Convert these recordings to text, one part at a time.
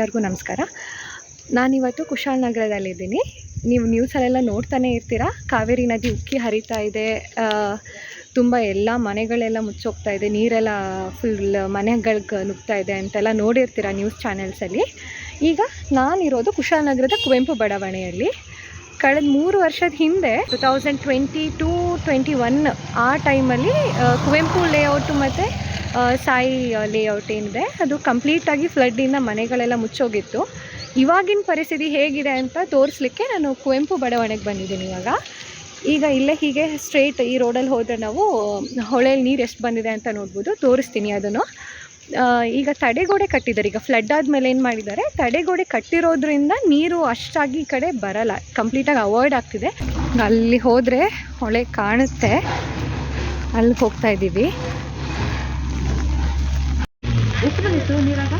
ಎಲ್ಲರಿಗೂ ನಮಸ್ಕಾರ. ನಾನಿವತ್ತು ಕುಶಾಲನಗರದಲ್ಲಿದ್ದೀನಿ ನೀವು ನ್ಯೂಸಲ್ಲೆಲ್ಲ ನೋಡ್ತಾನೆ ಇರ್ತೀರಾ? ಕಾವೇರಿ ನದಿ ಉಕ್ಕಿ ಹರಿತಾ ಇದೆ. ತುಂಬ ಎಲ್ಲ ಮನೆಗಳೆಲ್ಲ ಮುಚ್ಚೋಗ್ತಾ ಇದೆ. ನೀರೆಲ್ಲ ಫುಲ್ ಮನೆಗಳಿಗೆ ನುಗ್ತಾ ಇದೆ ಅಂತೆಲ್ಲ ನೋಡಿರ್ತೀರ ನ್ಯೂಸ್ ಚಾನೆಲ್ಸಲ್ಲಿ ಈಗ ನಾನಿರೋದು ಕುಶಾಲನಗರದ ಕುವೆಂಪು ಬಡಾವಣೆಯಲ್ಲಿ. ಕಳೆದ ಮೂರು ವರ್ಷದ ಹಿಂದೆ two thousand twenty two twenty one ಆ ಟೈಮಲ್ಲಿ ಕುವೆಂಪು ಲೇಔಟು ಮತ್ತು ಸಾಯಿ ಲೇಔಟ್ ಏನಿದೆ, ಅದು ಕಂಪ್ಲೀಟಾಗಿ ಫ್ಲಡ್ಡಿಂದ ಮನೆಗಳೆಲ್ಲ ಮುಚ್ಚೋಗಿತ್ತು. ಇವಾಗಿನ ಪರಿಸ್ಥಿತಿ ಹೇಗಿದೆ ಅಂತ ತೋರಿಸ್ಲಿಕ್ಕೆ ನಾನು ಕುವೆಂಪು ಬಡಾವಣೆಗೆ ಬಂದಿದ್ದೀನಿ ಇವಾಗ. ಈಗ ಇಲ್ಲೇ ಹೀಗೆ ಸ್ಟ್ರೇಟ್ ಈ ರೋಡಲ್ಲಿ ಹೋದರೆ ನಾವು ಹೊಳೆಯಲ್ಲಿ ನೀರು ಎಷ್ಟು ಬಂದಿದೆ ಅಂತ ನೋಡ್ಬೋದು. ತೋರಿಸ್ತೀನಿ ಅದನ್ನು. ಈಗ ತಡೆಗೋಡೆ ಕಟ್ಟಿದ್ದಾರೆ. ಈಗ ಫ್ಲಡ್ ಆದಮೇಲೆ ಏನು ಮಾಡಿದ್ದಾರೆ? ತಡೆಗೋಡೆ ಕಟ್ಟಿರೋದ್ರಿಂದ ನೀರು ಅಷ್ಟಾಗಿ ಈ ಕಡೆ ಬರಲ್ಲ. ಕಂಪ್ಲೀಟಾಗಿ ಅವಾಯ್ಡ್ ಆಗ್ತಿದೆ. ಅಲ್ಲಿ ಹೋದರೆ ಹೊಳೆ ಕಾಣುತ್ತೆ. ಅಲ್ಲಿ ಹೋಗ್ತಾ ಇದ್ದೀವಿ. ಎಷ್ಟು ಬಂದಿತ್ತು ನೀರಾಗ?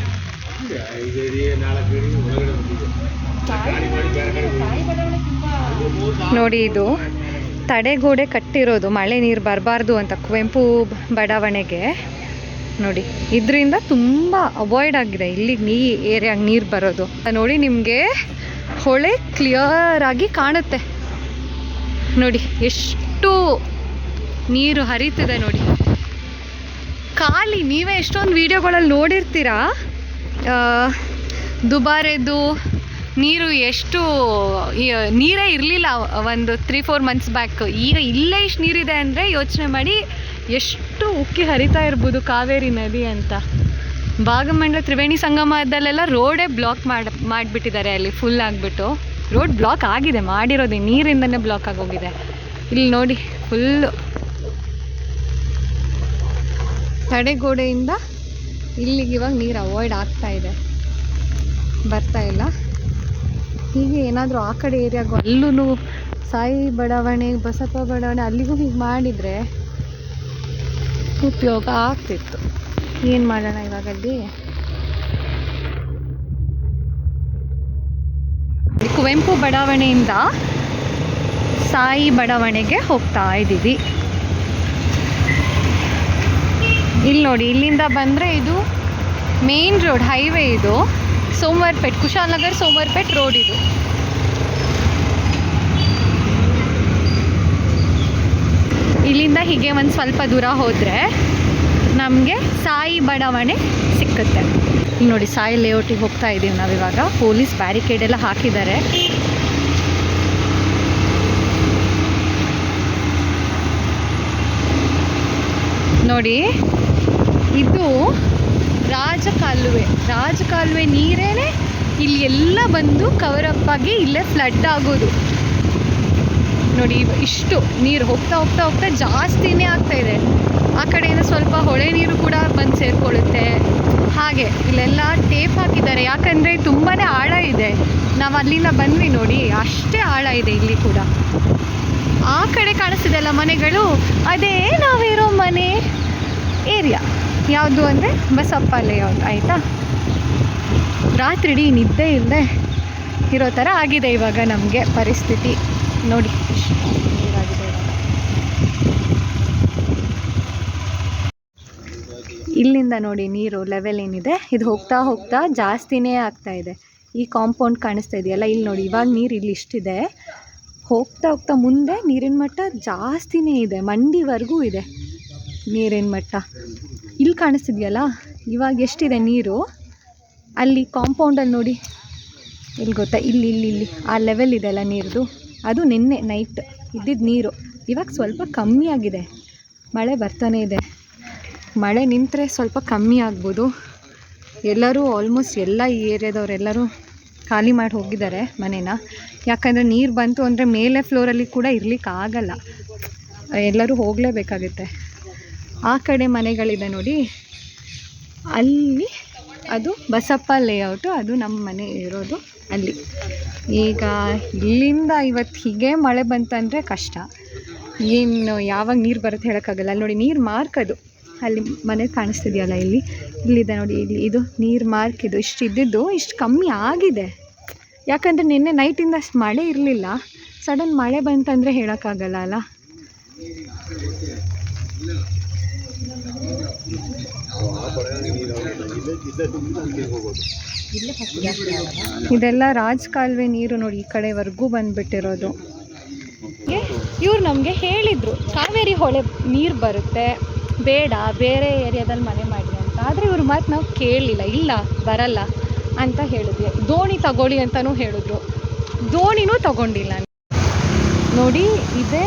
ನೋಡಿ ಇದು ತಡೆಗೋಡೆ ಕಟ್ಟಿರೋದು ಮಳೆ ನೀರು ಬರಬಾರ್ದು ಅಂತ ಕುವೆಂಪು ಬಡಾವಣೆಗೆ. ನೋಡಿ ಇದರಿಂದ ತುಂಬ ಅವಾಯ್ಡ್ ಆಗಿದೆ ಇಲ್ಲಿ ನೀ ಏರಿಯಾಗೆ ನೀರು ಬರೋದು. ನೋಡಿ ನಿಮಗೆ ಹೊಳೆ ಕ್ಲಿಯರ್ ಆಗಿ ಕಾಣುತ್ತೆ. ನೋಡಿ ಎಷ್ಟು ನೀರು ಹರಿತಿದೆ ನೋಡಿ. ಖಾಲಿ, ನೀವೇ ಎಷ್ಟೊಂದು ವೀಡಿಯೋಗಳಲ್ಲಿ ನೋಡಿರ್ತೀರಾ? ದುಬಾರೆದು ನೀರು ಎಷ್ಟು ನೀರೇ ಇರಲಿಲ್ಲ ಒಂದು ತ್ರೀ ಫೋರ್ ಮಂತ್ಸ್ ಬ್ಯಾಕ್ ಈಗ ಇಲ್ಲೇ ಇಷ್ಟು ನೀರಿದೆ ಅಂದರೆ ಯೋಚನೆ ಮಾಡಿ ಎಷ್ಟು ಉಕ್ಕಿ ಹರಿತಾ ಇರ್ಬೋದು ಕಾವೇರಿ ನದಿ ಅಂತ. ಭಾಗಮಂಡಲ ತ್ರಿವೇಣಿ ಸಂಗಮದಲ್ಲೆಲ್ಲ ರೋಡೇ ಬ್ಲಾಕ್ ಮಾಡಿ, ಮಾಡಿಬಿಟ್ಟಿದ್ದಾರೆ ಅಲ್ಲಿ ಫುಲ್ ಆಗಿಬಿಟ್ಟು. ರೋಡ್ ಬ್ಲಾಕ್ ಆಗಿದೆ, ಮಾಡಿರೋದೇ ನೀರಿಂದನೇ ಬ್ಲಾಕ್ ಆಗೋಗಿದೆ. ಇಲ್ಲಿ ನೋಡಿ ಫುಲ್ಲು ತಡೆಗೋಡೆಯಿಂದ ಇಲ್ಲಿಗೆ ಇವಾಗ ನೀರು ಅವಾಯ್ಡ್ ಆಗ್ತಾ ಇದೆ. ಬರ್ತಾ ಇಲ್ಲ. ಹೀಗೆ ಏನಾದರೂ ಆ ಕಡೆ ಏರಿಯಾಗೂ ಅಲ್ಲೂ ಸಾಯಿ ಬಡಾವಣೆ, ಬಸಪ್ಪ ಬಡಾವಣೆ ಅಲ್ಲಿಗೂ ಹೀಗೆ ಮಾಡಿದರೆ ಉಪಯೋಗ ಆಗ್ತಿತ್ತು. ಏನು ಮಾಡೋಣ ಇವಾಗ ಅಲ್ಲಿ? ಕುವೆಂಪು ಬಡಾವಣೆಯಿಂದ ಸಾಯಿ ಬಡಾವಣೆಗೆ ಹೋಗ್ತಾ ಇದ್ದೀವಿ. ಇಲ್ಲಿ ನೋಡಿ, ಇಲ್ಲಿಂದ ಬಂದರೆ ಇದು ಮೇನ್ ರೋಡ್ ಹೈವೇ ಇದು. ಸೋಮವಾರಪೇಟ್, ಕುಶಾಲನಗರ್ ಸೋಮವಾರಪೇಟ್ ರೋಡ್ ಇದು. ಇಲ್ಲಿಂದ ಹೀಗೆ ಒಂದು ಸ್ವಲ್ಪ ದೂರ ಹೋದರೆ ನಮಗೆ ಸಾಯಿ ಬಡಾವಣೆ ಸಿಕ್ಕುತ್ತೆ. ಇಲ್ಲಿ ನೋಡಿ, ಸಾಯಿ ಲೇಔಟಿಗೆ ಹೋಗ್ತಾ ಇದ್ದೀವಿ ನಾವಿವಾಗ ಪೊಲೀಸ್ ಬ್ಯಾರಿಕೇಡ್ ಎಲ್ಲ ಹಾಕಿದ್ದಾರೆ. ನೋಡಿ ಇದು ರಾಜಕಾಲುವೆ. ರಾಜಕಾಲುವೆ ನೀರೇನೆ? ಇಲ್ಲಿ ಎಲ್ಲ ಬಂದು ಕವರಪ್ ಆಗಿ ಇಲ್ಲೇ ಫ್ಲಡ್ ಆಗೋದು. ನೋಡಿ, ಇಷ್ಟು ನೀರು ಹೋಗ್ತಾ ಹೋಗ್ತಾ ಹೋಗ್ತಾ ಜಾಸ್ತಿನೇ ಆಗ್ತಾ ಇದೆ. ಆ ಕಡೆಯಿಂದ ಸ್ವಲ್ಪ ಹೊಳೆ ನೀರು ಕೂಡ ಬಂದು ಸೇರಿಕೊಳ್ಳುತ್ತೆ. ಹಾಗೆ, ಇಲ್ಲೆಲ್ಲ ಟೇಪ್ ಹಾಕಿದ್ದಾರೆ. ಯಾಕಂದರೆ ತುಂಬಾ ಆಳ ಇದೆ. ನಾವು ಅಲ್ಲಿಂದ ಬಂದ್ವಿ ನೋಡಿ, ಅಷ್ಟೇ ಆಳ ಇದೆ ಇಲ್ಲಿ ಕೂಡ. ಆ ಕಡೆ ಕಾಣಿಸ್ತಿದೆಲ್ಲ ಮನೆಗಳು? ಅದೇ ನಾವಿರೋ ಮನೆ ಏರಿಯಾ ಯಾವುದು ಅಂದರೆ ಬಸಪ್ಪ ಲೇಔಟ್ ಆಯಿತಾ? ರಾತ್ರಿ ಇಡೀ ನಿದ್ದೆ ಇಲ್ಲದೆ ಇರೋ ಥರ ಆಗಿದೆ ಇವಾಗ ನಮಗೆ ಪರಿಸ್ಥಿತಿ. ನೋಡಿ ಇಲ್ಲಿಂದ ನೋಡಿ ನೀರು ಲೆವೆಲ್ ಏನಿದೆ. ಇದು ಹೋಗ್ತಾ ಹೋಗ್ತಾ ಜಾಸ್ತಿನೇ ಆಗ್ತಾ ಇದೆ. ಈ ಕಾಂಪೌಂಡ್ ಕಾಣಿಸ್ತಾ ಇದೆಯಲ್ಲ, ಇಲ್ಲಿ ನೋಡಿ, ಇವಾಗ ನೀರು ಇಲ್ಲಿ ಇಷ್ಟಿದೆ. ಹೋಗ್ತಾ ಹೋಗ್ತಾ ಮುಂದೆ ನೀರಿನ ಮಟ್ಟ ಜಾಸ್ತಿನೇ ಇದೆ, ಮಂಡಿವರೆಗೂ ಇದೆ ನೀರಿನ ಮಟ್ಟ. ಇಲ್ಲಿ ಕಾಣಿಸ್ತಿದೆಯಲ್ಲ? ಇವಾಗ ಎಷ್ಟಿದೆ ನೀರು? ಅಲ್ಲಿ ಕಾಂಪೌಂಡಲ್ಲಿ ನೋಡಿ. ಇಲ್ಲಿ ಗೊತ್ತಾ? ಇಲ್ಲಿ ಇಲ್ಲಿ ಇಲ್ಲಿ. ಆ ಲೆವೆಲ್ ಇದೆಲ್ಲ ನೀರದು. ಅದು ನಿನ್ನೆ ನೈಟ್ ಇದ್ದಿದ್ದ ನೀರು. ಇವಾಗ ಸ್ವಲ್ಪ ಕಮ್ಮಿ ಆಗಿದೆ. ಮಳೆ ಬರ್ತಾನೆ ಇದೆ. ಮಳೆ ನಿಂತರೆ ಸ್ವಲ್ಪ ಕಮ್ಮಿ ಆಗ್ಬೋದು. ಎಲ್ಲರೂ ಆಲ್ಮೋಸ್ಟ್ ಎಲ್ಲ ಈ ಏರಿಯಾದವರೆಲ್ಲರೂ ಖಾಲಿ ಮಾಡಿ ಹೋಗಿದ್ದಾರೆ ಮನೇನ. ಯಾಕಂದರೆ ನೀರು ಬಂತು ಅಂದರೆ ಮೇಲೆ ಫ್ಲೋರಲ್ಲಿ ಕೂಡ ಇರಲಿಕ್ಕೆ ಆಗಲ್ಲ ಎಲ್ಲರೂ ಹೋಗಲೇಬೇಕಾಗುತ್ತೆ. ಆ ಕಡೆ ಮನೆಗಳಿದೆ ನೋಡಿ. ಅಲ್ಲಿ ಅದು ಬಸಪ್ಪ ಲೇಔಟು ಅದು ನಮ್ಮ ಮನೆ ಇರೋದು ಅಲ್ಲಿ. ಈಗ ಇಲ್ಲಿಂದ ಇವತ್ತು ಹೀಗೆ ಮಳೆ ಬಂತಂದರೆ ಕಷ್ಟ. ಏನು ಯಾವಾಗ ನೀರು ಬರುತ್ತೆ ಹೇಳೋಕ್ಕಾಗಲ್ಲ. ಅಲ್ಲಿ ನೋಡಿ ನೀರು ಮಾರ್ಕ್ ಅದು. ಅಲ್ಲಿ ಮನೆ ಕಾಣಿಸ್ತಿದೆಯಲ್ಲ ಇಲ್ಲಿ. ಇಲ್ಲಿದೆ ನೋಡಿ, ಇಲ್ಲಿ ಇದು ನೀರು ಮಾರ್ಕ್ ಇದು. ಇಷ್ಟು ಇದ್ದಿದ್ದು ಇಷ್ಟು ಕಮ್ಮಿ ಆಗಿದೆ. ಯಾಕಂದರೆ ನಿನ್ನೆ ನೈಟಿಂದ ಅಷ್ಟು ಮಳೆ ಇರಲಿಲ್ಲ. ಸಡನ್ ಮಳೆ ಬಂತಂದರೆ ಹೇಳೋಕ್ಕಾಗಲ್ಲ ಅಲ್ಲ. ಇದೆಲ್ಲ ರಾಜ್ ಕಾಲುವೆ ನೀರು ನೋಡಿ ಈ ಕಡೆವರೆಗೂ ಬಂದ್ಬಿಟ್ಟಿರೋದು. ಇವ್ರು ನಮಗೆ ಹೇಳಿದ್ರು, ಕಾವೇರಿ ಹೊಳೆ ನೀರು ಬರುತ್ತೆ, ಬೇಡ, ಬೇರೆ ಏರಿಯಾದಲ್ಲಿ ಮನೆ ಮಾಡಿ ಅಂತ. ಆದರೆ ಇವ್ರ ಮಾತು ನಾವು ಕೇಳಲಿಲ್ಲ ಇಲ್ಲ, ಬರಲ್ಲ ಅಂತ ಹೇಳಿದ್ವಿ. ದೋಣಿ ತಗೊಳ್ಳಿ ಅಂತಲೂ ಹೇಳಿದ್ರು. ದೋಣಿನೂ ತಗೊಂಡಿಲ್ಲ. ನೋಡಿ, ಇದೇ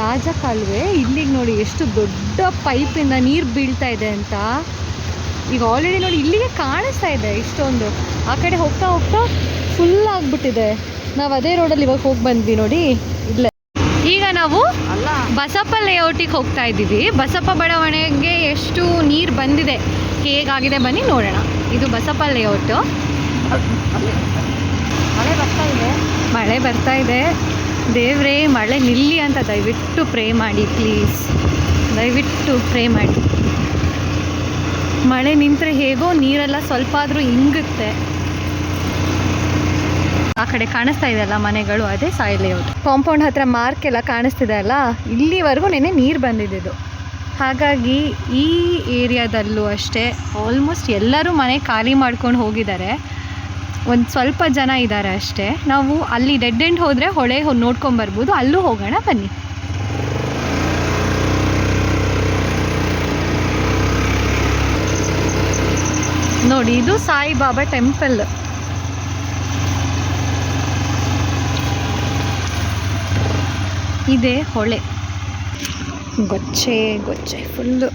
ರಾಜ ಕಾಲುವೆ ಇಲ್ಲಿಗೆ ನೋಡಿ ಎಷ್ಟು ದೊಡ್ಡ ಪೈಪಿಂದ ನೀರು ಬೀಳ್ತಾ ಇದೆ ಅಂತ. ಈಗ ಆಲ್ರೆಡಿ ನೋಡಿ ಇಲ್ಲಿಗೆ ಕಾಣಿಸ್ತಾ ಇದೆ ಇಷ್ಟೊಂದು. ಆ ಕಡೆ ಹೋಗ್ತಾ ಹೋಗ್ತಾ ಫುಲ್ ಆಗಿಬಿಟ್ಟಿದೆ. ನಾವು ಅದೇ ರೋಡಲ್ಲಿ ಇವಾಗ ಹೋಗಿ ಬಂದ್ವಿ ನೋಡಿ ಇಲ್ಲೇ. ಈಗ ನಾವು ಬಸಪ್ಪ ಲೇಔಟಿಗೆ ಹೋಗ್ತಾ ಇದ್ದೀವಿ. ಬಸಪ್ಪ ಬಡಾವಣೆಗೆ ಎಷ್ಟು ನೀರು ಬಂದಿದೆ ಹೇಗಾಗಿದೆ ಬನ್ನಿ ನೋಡೋಣ. ಇದು ಬಸಪ್ಪ ಲೇಔಟು ಮಳೆ ಬರ್ತಾ ಇದೆ. ಮಳೆ ಬರ್ತಾ ಇದೆ. ದೇವ್ರೇ, ಮಳೆ ನಿಲ್ಲಿ ಅಂತ ದಯವಿಟ್ಟು ಪ್ರೇ ಮಾಡಿ ಪ್ಲೀಸ್ ದಯವಿಟ್ಟು ಪ್ರೇ ಮಾಡಿ. ಮಳೆ ನಿಂತರೆ ಹೇಗೋ ನೀರೆಲ್ಲ ಸ್ವಲ್ಪ ಆದರೂ ಇಂಗುತ್ತೆ. ಆ ಕಡೆ ಕಾಣಿಸ್ತಾ ಇದೆಯಲ್ಲ ಮನೆಗಳು, ಅದೇ ಸಾಯಿ ಲೇಔಟ್ ಕಾಂಪೌಂಡ್ ಹತ್ರ ಮಾರ್ಕ್ ಎಲ್ಲ ಕಾಣಿಸ್ತಿದೆ ಅಲ್ಲ, ಇಲ್ಲಿವರೆಗೂ ನೆನೆ ನೀರು ಬಂದಿದ್ದು ಹಾಗಾಗಿ ಈ ಏರಿಯಾದಲ್ಲೂ ಅಷ್ಟೇ ಆಲ್ಮೋಸ್ಟ್ ಎಲ್ಲರೂ ಮನೆ ಖಾಲಿ ಮಾಡ್ಕೊಂಡು ಹೋಗಿದ್ದಾರೆ. ಒಂದು ಸ್ವಲ್ಪ ಜನ ಇದ್ದಾರೆ ಅಷ್ಟೇ. ನಾವು ಅಲ್ಲಿ ಡೆಡ್ ಎಂಡ್ ಹೋದರೆ ಹೊಳೆ ನೋಡ್ಕೊಂಬರ್ಬೋದು. ಅಲ್ಲೂ ಹೋಗೋಣ, ಬನ್ನಿ. ನೋಡಿ, ಇದು ಸಾಯಿಬಾಬಾ ಟೆಂಪಲ್. ಇದೆ ಹೊಳೆ. ಗೊಚ್ಚೆ ಗೊಚ್ಚೆ, ಫುಲ್ಲು.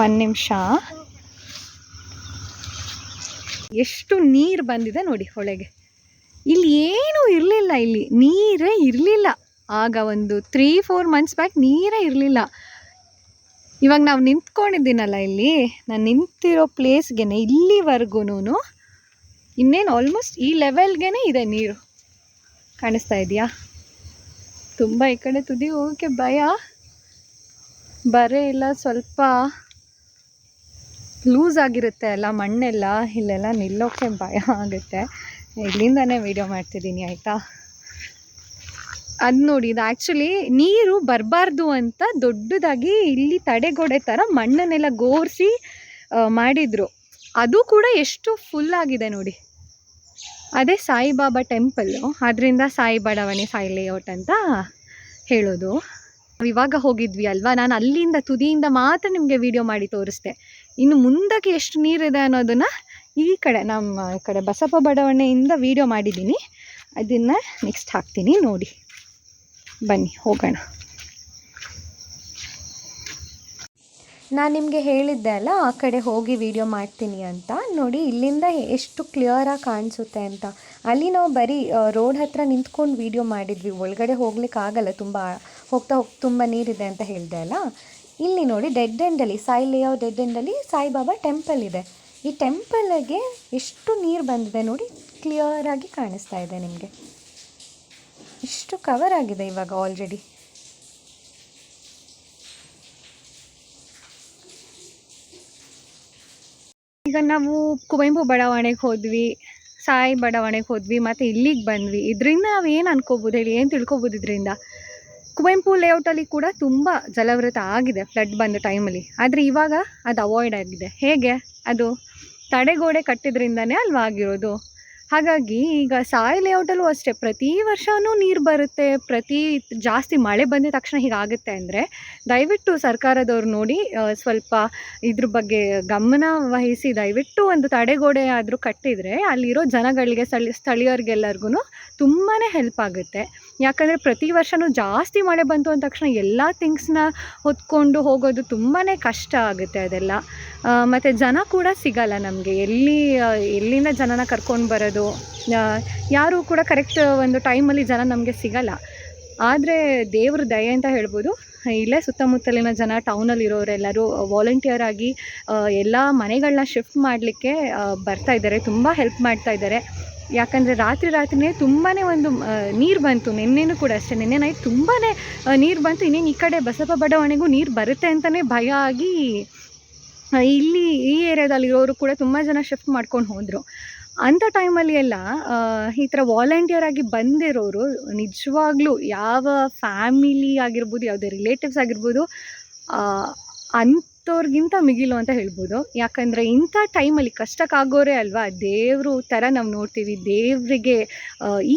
ಒಂದು ನಿಮಿಷ. ಎಷ್ಟು ನೀರು ಬಂದಿದೆ ನೋಡಿ ಹೊಳೆಗೆ. ಇಲ್ಲಿ ಏನೂ ಇರಲಿಲ್ಲ ಇಲ್ಲಿ. ನೀರೇ ಇರಲಿಲ್ಲ. ಆಗ ಒಂದು ತ್ರೀ ಫೋರ್ ಮಂತ್ಸ್ ಬ್ಯಾಕ್ ನೀರೇ ಇರಲಿಲ್ಲ. ಇವಾಗ ನಾವು ನಿಂತ್ಕೊಂಡಿದ್ದೀನಲ್ಲ ಇಲ್ಲಿ. ನಾನು ನಿಂತಿರೋ ಪ್ಲೇಸ್ಗೆ ಇಲ್ಲಿವರೆಗೂ ಇನ್ನೇನು ಆಲ್ಮೋಸ್ಟ್ ಈ ಲೆವೆಲ್ಗೆ ಇದೆ ನೀರು. ಕಾಣಿಸ್ತಾ ಇದೆಯಾ? ತುಂಬ ಈ ಕಡೆ ತುದಿ ಹೋಗೋಕ್ಕೆ ಭಯ. ಬರೇ ಇಲ್ಲ, ಸ್ವಲ್ಪ ಲೂಸ್ ಆಗಿರುತ್ತೆ ಅಲ್ಲ ಮಣ್ಣೆಲ್ಲ, ಇಲ್ಲೆಲ್ಲ ನಿಲ್ಲೋಕ್ಕೆ ಭಯ ಆಗುತ್ತೆ. ಇಲ್ಲಿಂದನೇ ವೀಡಿಯೋ ಮಾಡ್ತಿದ್ದೀನಿ, ಆಯಿತಾ? ಅದು ನೋಡಿ, ಇದು ಆ್ಯಕ್ಚುಲಿ ನೀರು ಬರಬಾರ್ದು ಅಂತ ದೊಡ್ಡದಾಗಿ ಇಲ್ಲಿ ತಡೆಗೋಡೆ ಥರ ಮಣ್ಣನ್ನೆಲ್ಲ ಗೋರಿಸಿ ಮಾಡಿದರು. ಅದು ಕೂಡ ಎಷ್ಟು ಫುಲ್ ಆಗಿದೆ ನೋಡಿ. ಅದೇ ಸಾಯಿಬಾಬಾ ಟೆಂಪಲ್ಲು ಅದರಿಂದ ಸಾಯಿ ಬಡಾವಣೆ ಸಾಯಿ ಲೇಔಟ್ ಅಂತ ಹೇಳೋದು. ಇವಾಗ ಹೋಗಿದ್ವಿ ಅಲ್ವಾ? ನಾನು ಅಲ್ಲಿಂದ ತುದಿಯಿಂದ ಮಾತ್ರ ನಿಮಗೆ ವಿಡಿಯೋ ಮಾಡಿ ತೋರಿಸ್ದೆ. ಇನ್ನು ಮುಂದಕ್ಕೆ ಎಷ್ಟು ನೀರಿದೆ ಅನ್ನೋದನ್ನು ಈ ಕಡೆ, ನಮ್ಮ ಈ ಕಡೆ ಬಸಪ್ಪ ಬಡಾವಣೆಯಿಂದ ವಿಡಿಯೋ ಮಾಡಿದ್ದೀನಿ. ಅದನ್ನು ನೆಕ್ಸ್ಟ್ ಹಾಕ್ತೀನಿ ನೋಡಿ. ಬನ್ನಿ, ಹೋಗೋಣ. ನಾನು ನಿಮಗೆ ಹೇಳಿದ್ದೆ ಅಲ್ಲ, ಆ ಕಡೆ ಹೋಗಿ ವಿಡಿಯೋ ಮಾಡ್ತೀನಿ ಅಂತ. ನೋಡಿ, ಇಲ್ಲಿಂದ ಎಷ್ಟು ಕ್ಲಿಯರಾಗಿ ಕಾಣಿಸುತ್ತೆ ಅಂತ. ಅಲ್ಲಿ ನಾವು ಬರೀ ರೋಡ್ ಹತ್ರ ನಿಂತ್ಕೊಂಡು ವಿಡಿಯೋ ಮಾಡಿದ್ವಿ. ಒಳಗಡೆ ಹೋಗ್ಲಿಕ್ಕೆ ಆಗಲ್ಲ, ತುಂಬ, ಹೋಗ್ತಾ ಹೋಗಿ ತುಂಬ ನೀರಿದೆ ಅಂತ ಹೇಳಿದೆ ಅಲ್ಲ? ಇಲ್ಲಿ ನೋಡಿ ಡೆಡ್ ಎಂಡಲ್ಲಿ ಸಾಯಿ ಲೇಔ ಡೆಡ್ ಎಂಡಲ್ಲಿ ಸಾಯಿಬಾಬಾ ಟೆಂಪಲ್ ಇದೆ. ಈ ಟೆಂಪಲ್ಗೆ ಎಷ್ಟು ನೀರು ಬಂದಿದೆ ನೋಡಿ ಕ್ಲಿಯರಾಗಿ ಕಾಣಿಸ್ತಾ ಇದೆ ನಿಮಗೆ. ಇಷ್ಟು ಕವರ್ ಆಗಿದೆ ಇವಾಗ ಆಲ್ರೆಡಿ ಈಗ ನಾವು ಕುವೆಂಪು ಬಡಾವಣೆಗೆ ಹೋದ್ವಿ. ಸಾಯಿ ಬಡಾವಣೆಗೆ ಹೋದ್ವಿ, ಮತ್ತು ಇಲ್ಲಿಗೆ ಬಂದ್ವಿ. ಇದರಿಂದ ನಾವು ಏನು ಅನ್ಕೋಬೋದು ಹೇಳಿ, ಏನು ತಿಳ್ಕೊಬೋದು ಇದರಿಂದ? ಕುವೆಂಪು ಲೇಔಟಲ್ಲಿ ಕೂಡ ತುಂಬ ಜಲವೃತ ಆಗಿದೆ ಫ್ಲಡ್ ಬಂದ ಟೈಮಲ್ಲಿ ಆದರೆ ಇವಾಗ ಅದು ಅವಾಯ್ಡ್ ಆಗಿದೆ. ಹೇಗೆ? ಅದು ತಡೆಗೋಡೆ ಕಟ್ಟಿದ್ರಿಂದನೇ ಅಲ್ವಾ ಆಗಿರೋದು? ಹಾಗಾಗಿ ಈಗ ಸಾಯಿ ಲೇಔಟಲ್ಲೂ ಅಷ್ಟೇ, ಪ್ರತಿ ವರ್ಷವೂ ನೀರು ಬರುತ್ತೆ, ಪ್ರತಿ ಜಾಸ್ತಿ ಮಳೆ ಬಂದ ತಕ್ಷಣ ಹೀಗಾಗುತ್ತೆ ಅಂದರೆ ದಯವಿಟ್ಟು ಸರ್ಕಾರದವ್ರು ನೋಡಿ ಸ್ವಲ್ಪ ಇದ್ರ ಬಗ್ಗೆ ಗಮನ ವಹಿಸಿ ದಯವಿಟ್ಟು ಒಂದು ತಡೆಗೋಡೆ ಆದರೂ ಕಟ್ಟಿದರೆ ಅಲ್ಲಿರೋ ಜನಗಳಿಗೆ ಸ್ಥಳೀಯ ಸ್ಥಳೀಯರಿಗೆಲ್ಲರಿಗೂ ತುಂಬಾ ಹೆಲ್ಪ್ ಆಗುತ್ತೆ. ಯಾಕಂದರೆ ಪ್ರತಿ ವರ್ಷವೂ ಜಾಸ್ತಿ ಮಳೆ ಬಂತು ಅಂದ ತಕ್ಷಣ ಎಲ್ಲ ಥಿಂಗ್ಸ್ನ ಹೊತ್ಕೊಂಡು ಹೋಗೋದು ತುಂಬಾ ಕಷ್ಟ ಆಗುತ್ತೆ ಅದೆಲ್ಲ. ಮತ್ತು ಜನ ಕೂಡ ಸಿಗಲ್ಲ ನಮಗೆ. ಎಲ್ಲಿ ಎಲ್ಲಿಂದ ಜನನ ಕರ್ಕೊಂಡು ಬರೋದು? ಯಾರೂ ಕೂಡ ಕರೆಕ್ಟ್ ಒಂದು ಟೈಮಲ್ಲಿ ಜನ ನಮಗೆ ಸಿಗಲ್ಲ. ಆದರೆ ದೇವ್ರ ದಯೆ ಅಂತ ಹೇಳ್ಬೋದು. ಇಲ್ಲೇ ಸುತ್ತಮುತ್ತಲಿನ ಜನ ಟೌನಲ್ಲಿ ಇರೋರೆಲ್ಲರೂ ವಾಲಂಟಿಯರ್ ಆಗಿ ಎಲ್ಲ ಮನೆಗಳನ್ನ ಶಿಫ್ಟ್ ಮಾಡಲಿಕ್ಕೆ ಬರ್ತಾ ಇದ್ದಾರೆ. ತುಂಬ ಹೆಲ್ಪ್ ಮಾಡ್ತಾ ಇದ್ದಾರೆ. ಯಾಕಂದರೆ ರಾತ್ರಿ ರಾತ್ರಿನೇ ತುಂಬಾ ಒಂದು ನೀರು ಬಂತು. ನಿನ್ನೆನೂ ಕೂಡ ಅಷ್ಟೇ. ನಿನ್ನೆ ನೈಟ್ ತುಂಬಾ ನೀರು ಬಂತು. ಇನ್ನೇನು ಈ ಕಡೆ ಬಸಪ್ಪ ಬಡಾವಣೆಗೂ ನೀರು ಬರುತ್ತೆ ಅಂತಲೇ ಭಯ ಆಗಿ ಇಲ್ಲಿ ಈ ಏರಿಯಾದಲ್ಲಿರೋರು ಕೂಡ ತುಂಬ ಜನ ಶಿಫ್ಟ್ ಮಾಡ್ಕೊಂಡು ಹೋದರು. ಅಂಥ ಟೈಮಲ್ಲಿ ಎಲ್ಲ ಈ ಥರ ವಾಲಂಟಿಯರ್ ಆಗಿ ಬಂದಿರೋರು ನಿಜವಾಗ್ಲೂ ಯಾವ ಫ್ಯಾಮಿಲಿ ಆಗಿರ್ಬೋದು, ಯಾವುದೇ ರಿಲೇಟಿವ್ಸ್ ಆಗಿರ್ಬೋದು ಅಂಥವ್ರಿಗಿಂತ ಮಿಗಿಲು ಅಂತ ಹೇಳ್ಬೋದು. ಯಾಕಂದರೆ ಇಂಥ ಟೈಮಲ್ಲಿ ಕಷ್ಟಕ್ಕಾಗೋರೆ ಅಲ್ವಾ? ದೇವರು ಥರ ನಾವು ನೋಡ್ತೀವಿ. ದೇವರಿಗೆ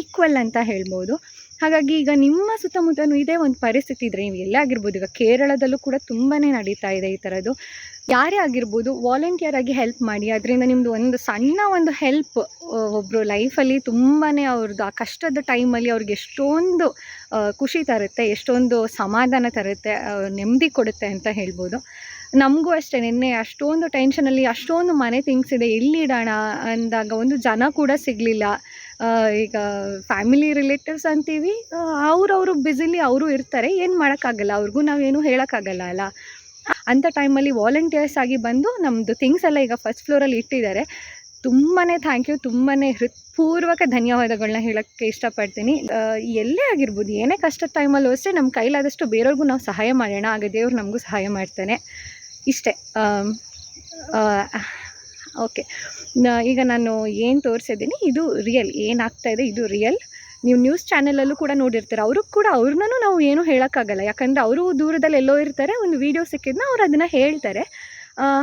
ಈಕ್ವಲ್ ಅಂತ ಹೇಳ್ಬೋದು. ಹಾಗಾಗಿ ಈಗ ನಿಮ್ಮ ಸುತ್ತಮುತ್ತಲೂ ಇದೇ ಒಂದು ಪರಿಸ್ಥಿತಿ ಇದ್ದರೆ ನೀವು ಎಲ್ಲೇ ಆಗಿರ್ಬೋದು? ಈಗ ಕೇರಳದಲ್ಲೂ ಕೂಡ ತುಂಬಾ ನಡೀತಾ ಇದೆ ಈ ಥರದ್ದು. ಯಾರೇ ಆಗಿರ್ಬೋದು ವಾಲಂಟಿಯರ್ ಆಗಿ ಹೆಲ್ಪ್ ಮಾಡಿ, ಅದರಿಂದ ನಿಮ್ಮದು ಒಂದು ಸಣ್ಣ ಒಂದು ಹೆಲ್ಪ್ ಒಬ್ಬರು ಲೈಫಲ್ಲಿ ತುಂಬಾ ಅವ್ರದ್ದು ಆ ಕಷ್ಟದ ಟೈಮಲ್ಲಿ ಅವ್ರಿಗೆ ಎಷ್ಟೊಂದು ಖುಷಿ ತರುತ್ತೆ, ಎಷ್ಟೊಂದು ಸಮಾಧಾನ ತರುತ್ತೆ ನೆಮ್ಮದಿ ಕೊಡುತ್ತೆ ಅಂತ ಹೇಳ್ಬೋದು. ನಮಗೂ ಅಷ್ಟೇ ನಿನ್ನೆ ಅಷ್ಟೊಂದು ಟೆನ್ಷನಲ್ಲಿ ಅಷ್ಟೊಂದು ಮನೆ ಥಿಂಗ್ಸ್ ಇದೆ ಎಲ್ಲಿಡೋಣ ಅಂದಾಗ ಒಂದು ಜನ ಕೂಡ ಸಿಗಲಿಲ್ಲ. ಈಗ ಫ್ಯಾಮಿಲಿ ರಿಲೇಟಿವ್ಸ್ ಅಂತೀವಿ ಅವ್ರವರು ಬ್ಯುಸಿಲಿ ಅವರು ಇರ್ತಾರೆ, ಏನು ಮಾಡೋಕ್ಕಾಗಲ್ಲ, ಅವ್ರಿಗೂ ನಾವೇನು ಹೇಳೋಕ್ಕಾಗಲ್ಲ ಅಲ್ಲ. ಅಂಥ ಟೈಮಲ್ಲಿ ವಾಲಂಟಿಯರ್ಸ್ ಆಗಿ ಬಂದು ನಮ್ಮದು ಥಿಂಗ್ಸ್ ಎಲ್ಲ ಈಗ ಫಸ್ಟ್ ಫ್ಲೋರಲ್ಲಿ ಇಟ್ಟಿದ್ದಾರೆ. ತುಂಬಾ ಥ್ಯಾಂಕ್ ಯು ತುಂಬಾ ಹೃತ್ಪೂರ್ವಕ ಧನ್ಯವಾದಗಳನ್ನ ಹೇಳೋಕ್ಕೆ ಇಷ್ಟಪಡ್ತೀನಿ. ಎಲ್ಲೇ ಆಗಿರ್ಬೋದು, ಏನೇ ಕಷ್ಟದ ಟೈಮಲ್ಲೂ ಅಷ್ಟೇ ನಮ್ಮ ಕೈಲಾದಷ್ಟು ಬೇರೆಯವ್ರಿಗೂ ನಾವು ಸಹಾಯ ಮಾಡೋಣ ಆಗ ದೇವ್ರು ನಮಗೂ ಸಹಾಯ ಮಾಡ್ತಾನೆ. ಇಷ್ಟೇ. ಓಕೆ. ಈಗ ನಾನು ಏನು ತೋರಿಸಿದ್ದೀನಿ, ಇದು ರಿಯಲ್ ಏನಾಗ್ತಾ ಇದೆ, ಇದು ರಿಯಲ್ ನೀವು ನ್ಯೂಸ್ ಚಾನಲಲ್ಲೂ ಕೂಡ ನೋಡಿರ್ತಾರೆ. ಅವರು ಕೂಡ ಅವ್ರನ್ನೂ ನಾವು ಏನೂ ಹೇಳೋಕ್ಕಾಗಲ್ಲ. ಯಾಕಂದರೆ ಅವರು ದೂರದಲ್ಲಿ ಎಲ್ಲೋ ಇರ್ತಾರೆ, ಒಂದು ವೀಡಿಯೋ ಸಿಕ್ಕಿದ್ನ ಅವ್ರು ಅದನ್ನು ಹೇಳ್ತಾರೆ.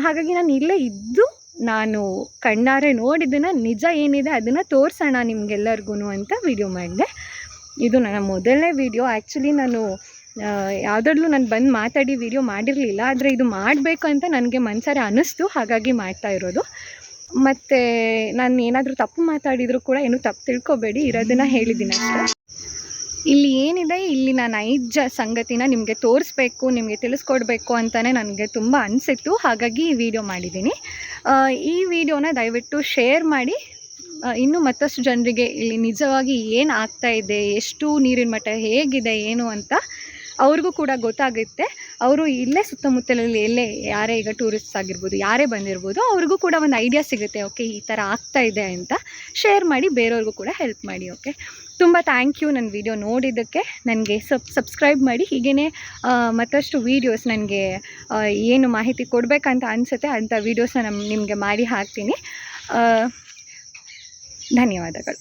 ಹಾಗಾಗಿ ನಾನು ಇಲ್ಲೇ ಇದ್ದು ನಾನು ಕಣ್ಣಾರೆ ನೋಡಿದ್ದನ್ನು ನಿಜ ಏನಿದೆ ಅದನ್ನು ತೋರಿಸೋಣ ನಿಮಗೆಲ್ಲರಿಗೂ ಅಂತ ವಿಡಿಯೋ ಮಾಡಿದೆ. ಇದು ನನ್ನ ಮೊದಲನೇ ವಿಡಿಯೋ ಆ್ಯಕ್ಚುಲಿ ನಾನು ಯಾವುದಾದ್ರೂ ನಾನು ಬಂದು ಮಾತಾಡಿ ವಿಡಿಯೋ ಮಾಡಿರಲಿಲ್ಲ, ಆದರೆ ಇದು ಮಾಡಬೇಕು ಅಂತ ನನಗೆ ಮನಸಾರೆ ಅನ್ನಿಸ್ತು ಹಾಗಾಗಿ ಮಾಡ್ತಾ ಇರೋದು. ಮತ್ತು ನಾನು ಏನಾದರೂ ತಪ್ಪು ಮಾತಾಡಿದರೂ ಕೂಡ ಏನು ತಪ್ಪು ತಿಳ್ಕೊಬೇಡಿ, ಇರೋದನ್ನು ಹೇಳಿದ್ದೀನಿ ಅಷ್ಟೇ. ಇಲ್ಲಿ ಏನಿದೆ? ಇಲ್ಲಿ ನಾನು ನೈಜ ಸಂಗತಿನ ನಿಮಗೆ ತೋರಿಸ್ಬೇಕು, ನಿಮಗೆ ತಿಳಿಸ್ಕೊಡ್ಬೇಕು ಅಂತಲೇ ನನಗೆ ತುಂಬ ಅನಿಸಿತ್ತು, ಹಾಗಾಗಿ ಈ ವಿಡಿಯೋ ಮಾಡಿದ್ದೀನಿ ಈ ವಿಡಿಯೋನ ದಯವಿಟ್ಟು ಶೇರ್ ಮಾಡಿ. ಇನ್ನೂ ಮತ್ತಷ್ಟು ಜನರಿಗೆ ಇಲ್ಲಿ ನಿಜವಾಗಿ ಏನು ಆಗ್ತಾ ಇದೆ, ಎಷ್ಟು ನೀರಿನ ಮಟ್ಟ ಹೇಗಿದೆ, ಏನು ಅಂತ ಅವ್ರಿಗೂ ಕೂಡ ಗೊತ್ತಾಗುತ್ತೆ. ಅವರು ಇಲ್ಲೇ ಸುತ್ತಮುತ್ತಲಲ್ಲಿ ಎಲ್ಲೇ ಯಾರೇ ಈಗ ಟೂರಿಸ್ಟ್ಸ್ ಆಗಿರ್ಬೋದು, ಯಾರೇ ಬಂದಿರ್ಬೋದು, ಅವ್ರಿಗೂ ಕೂಡ ಒಂದು ಐಡಿಯಾ ಸಿಗುತ್ತೆ ಓಕೆ ಈ ಥರ ಆಗ್ತಾ ಇದೆ ಅಂತ ಶೇರ್ ಮಾಡಿ ಬೇರೆಯವ್ರಿಗೂ ಕೂಡ ಹೆಲ್ಪ್ ಮಾಡಿ ಓಕೆ ತುಂಬ ಥ್ಯಾಂಕ್ ಯು ನನ್ನ ವಿಡಿಯೋ ನೋಡಿದ್ದಕ್ಕೆ. ನನಗೆ ಸಬ್ ಸಬ್ಸ್ಕ್ರೈಬ್ ಮಾಡಿ. ಹೀಗೇ ಮತ್ತಷ್ಟು ವೀಡಿಯೋಸ್ ನನಗೆ ಏನು ಮಾಹಿತಿ ಕೊಡಬೇಕಂತ ಅನಿಸುತ್ತೆ ಅಂಥ ವೀಡಿಯೋಸ್ನ ನಮ್ಮ ನಿಮಗೆ ಮಾಡಿ ಹಾಕ್ತೀನಿ. ಧನ್ಯವಾದಗಳು.